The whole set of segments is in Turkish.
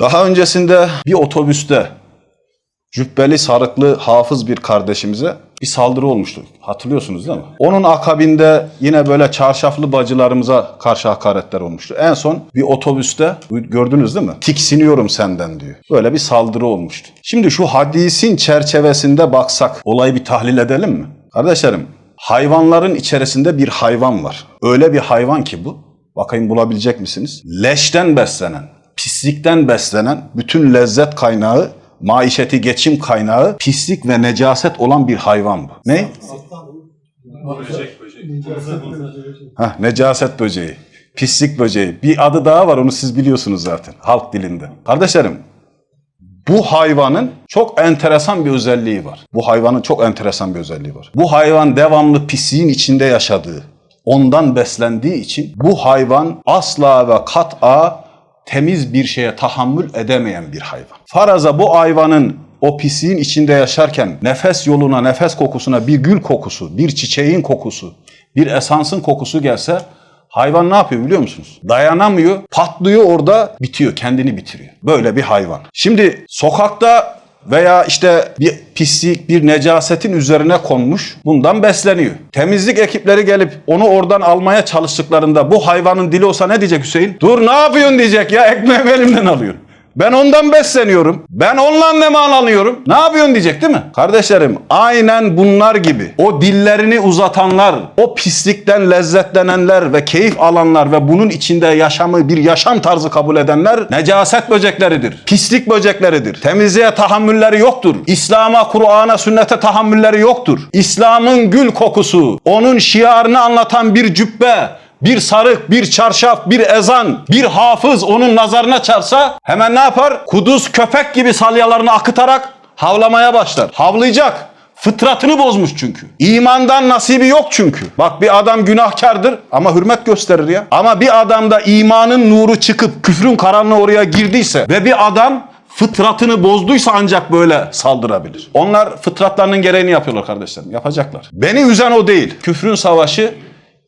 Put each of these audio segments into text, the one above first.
Daha öncesinde bir otobüste cübbeli sarıklı hafız bir kardeşimize bir saldırı olmuştu. Hatırlıyorsunuz değil mi? Onun akabinde yine böyle çarşaflı bacılarımıza karşı hakaretler olmuştu. En son bir otobüste gördünüz değil mi? Tiksiniyorum senden diyor. Böyle bir saldırı olmuştu. Şimdi şu hadisin çerçevesinde baksak olayı bir tahlil edelim mi? Kardeşlerim hayvanların içerisinde bir hayvan var. Öyle bir hayvan ki bu. Bakayım bulabilecek misiniz? Leşten beslenen, pislikten beslenen bütün lezzet kaynağı maişeti geçim kaynağı pislik ve necaset olan bir hayvan bu. Ne? Hah, necaset böceği. Pislik böceği. Bir adı daha var onu siz biliyorsunuz zaten halk dilinde. Kardeşlerim bu hayvanın çok enteresan bir özelliği var. Bu hayvanın çok enteresan bir özelliği var. Bu hayvan devamlı pisliğin içinde yaşadığı, ondan beslendiği için bu hayvan asla ve kat'a temiz bir şeye tahammül edemeyen bir hayvan. Faraza bu hayvanın o pisliğin içinde yaşarken nefes yoluna, nefes kokusuna bir gül kokusu, bir çiçeğin kokusu, bir esansın kokusu gelse hayvan ne yapıyor biliyor musunuz? Dayanamıyor, patlıyor orada, bitiyor, kendini bitiriyor. Böyle bir hayvan. Şimdi sokakta veya işte bir pislik, bir necasetin üzerine konmuş, bundan besleniyor. Temizlik ekipleri gelip onu oradan almaya çalıştıklarında bu hayvanın dili olsa ne diyecek Hüseyin? Dur ne yapıyorsun diyecek ya ekmeğimi elimden alıyor. Ben ondan besleniyorum. Ben onunla nemalanıyorum. Ne yapıyorsun diyecek değil mi? Kardeşlerim aynen bunlar gibi. O dillerini uzatanlar, o pislikten lezzetlenenler ve keyif alanlar ve bunun içinde yaşamı bir yaşam tarzı kabul edenler necaset böcekleridir. Pislik böcekleridir. Temizliğe tahammülleri yoktur. İslam'a, Kur'an'a, sünnete tahammülleri yoktur. İslam'ın gül kokusu, onun şiarını anlatan bir cübbe, bir sarık, bir çarşaf, bir ezan, bir hafız onun nazarına çarsa hemen ne yapar? Kuduz köpek gibi salyalarını akıtarak havlamaya başlar. Havlayacak. Fıtratını bozmuş çünkü. İmandan nasibi yok çünkü. Bak bir adam günahkardır ama hürmet gösterir ya. Ama bir adamda imanın nuru çıkıp küfrün karanlığı oraya girdiyse ve bir adam fıtratını bozduysa ancak böyle saldırabilir. Onlar fıtratlarının gereğini yapıyorlar kardeşlerim. Yapacaklar. Beni üzen o değil. Küfrün savaşı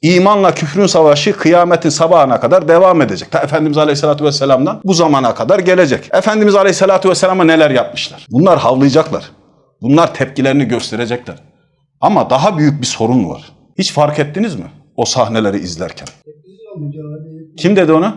İmanla küfrün savaşı kıyametin sabahına kadar devam edecek. Ta Efendimiz Aleyhisselatü Vesselam'dan bu zamana kadar gelecek. Efendimiz Aleyhisselatü Vesselam'a neler yapmışlar? Bunlar havlayacaklar. Bunlar tepkilerini gösterecekler. Ama daha büyük bir sorun var. Hiç fark ettiniz mi o sahneleri izlerken? Kim dedi onu?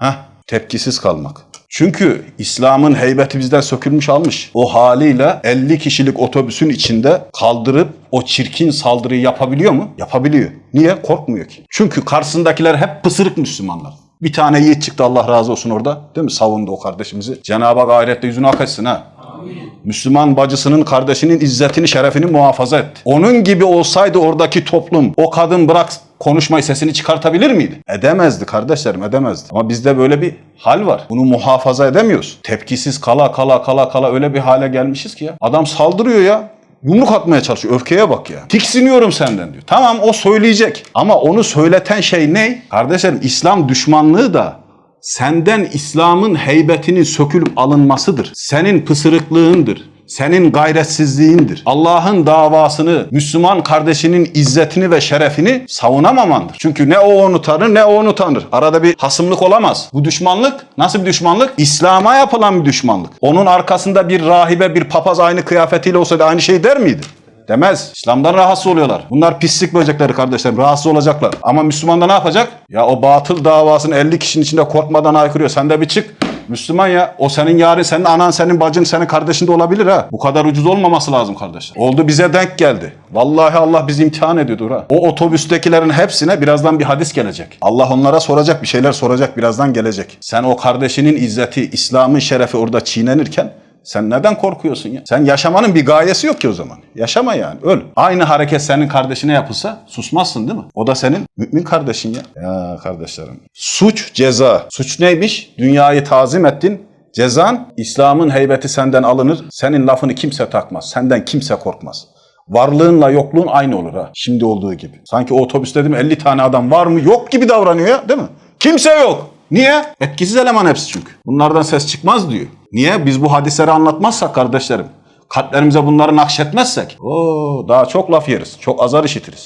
Heh, tepkisiz kalmak. Çünkü İslam'ın heybeti bizden sökülmüş almış. O haliyle 50 kişilik otobüsün içinde kaldırıp o çirkin saldırıyı yapabiliyor mu? Yapabiliyor. Niye? Korkmuyor ki. Çünkü karşısındakiler hep pısırık Müslümanlar. Bir tane yiğit çıktı Allah razı olsun orada. Değil mi? Savundu o kardeşimizi. Cenab-ı Hak ahirette yüzünü etsin ha. Müslüman bacısının, kardeşinin izzetini, şerefini muhafaza etti. Onun gibi olsaydı oradaki toplum, o kadın bırak konuşmayı, sesini çıkartabilir miydi? Edemezdi kardeşlerim, edemezdi. Ama bizde böyle bir hal var. Bunu muhafaza edemiyoruz. Tepkisiz kala kala kala kala öyle bir hale gelmişiz ki ya. Adam saldırıyor ya. Yumruk atmaya çalışıyor. Öfkeye bak ya. Tiksiniyorum senden diyor. Tamam o söyleyecek. Ama onu söyleten şey ne? Kardeşlerim İslam düşmanlığı da senden İslam'ın heybetinin sökülüp alınmasıdır. Senin pısırıklığındır. Senin gayretsizliğindir. Allah'ın davasını, Müslüman kardeşinin izzetini ve şerefini savunamamandır. Çünkü ne o onu tanır ne o onu tanır. Arada bir hasımlık olamaz. Bu düşmanlık nasıl bir düşmanlık? İslam'a yapılan bir düşmanlık. Onun arkasında bir rahibe, bir papaz aynı kıyafetiyle olsaydı aynı şey der miydi? Demez. İslam'dan rahatsız oluyorlar. Bunlar pislik böcekleri kardeşlerim. Rahatsız olacaklar. Ama Müslüman da ne yapacak? Ya o batıl davasını 50 kişinin içinde korkmadan aykırıyor. Sen de bir çık. Müslüman ya o senin yarın senin anan senin bacın senin kardeşin de olabilir ha. Bu kadar ucuz olmaması lazım kardeşler. Oldu bize denk geldi. Vallahi Allah bizi imtihan ediyordur ha. O otobüstekilerin hepsine birazdan bir hadis gelecek. Allah onlara soracak bir şeyler soracak birazdan gelecek. Sen o kardeşinin izzeti, İslam'ın şerefi orada çiğnenirken sen neden korkuyorsun ya? Sen yaşamanın bir gayesi yok ki o zaman. Yaşama yani. Öl. Aynı hareket senin kardeşine yapılsa susmazsın değil mi? O da senin mümin kardeşin ya. Ya kardeşlerim. Suç, ceza. Suç neymiş? Dünyayı tazim ettin. Cezan, İslam'ın heybeti senden alınır. Senin lafını kimse takmaz. Senden kimse korkmaz. Varlığınla yokluğun aynı olur ha. Şimdi olduğu gibi. Sanki o otobüste dedim 50 tane adam var mı? Yok gibi davranıyor ya değil mi? Kimse yok. Niye? Etkisiz eleman hepsi çünkü. Bunlardan ses çıkmaz diyor. Niye? Biz bu hadisleri anlatmazsak kardeşlerim, kalplerimize bunları nakşetmezsek, o daha çok laf yeriz, çok azar işitiriz.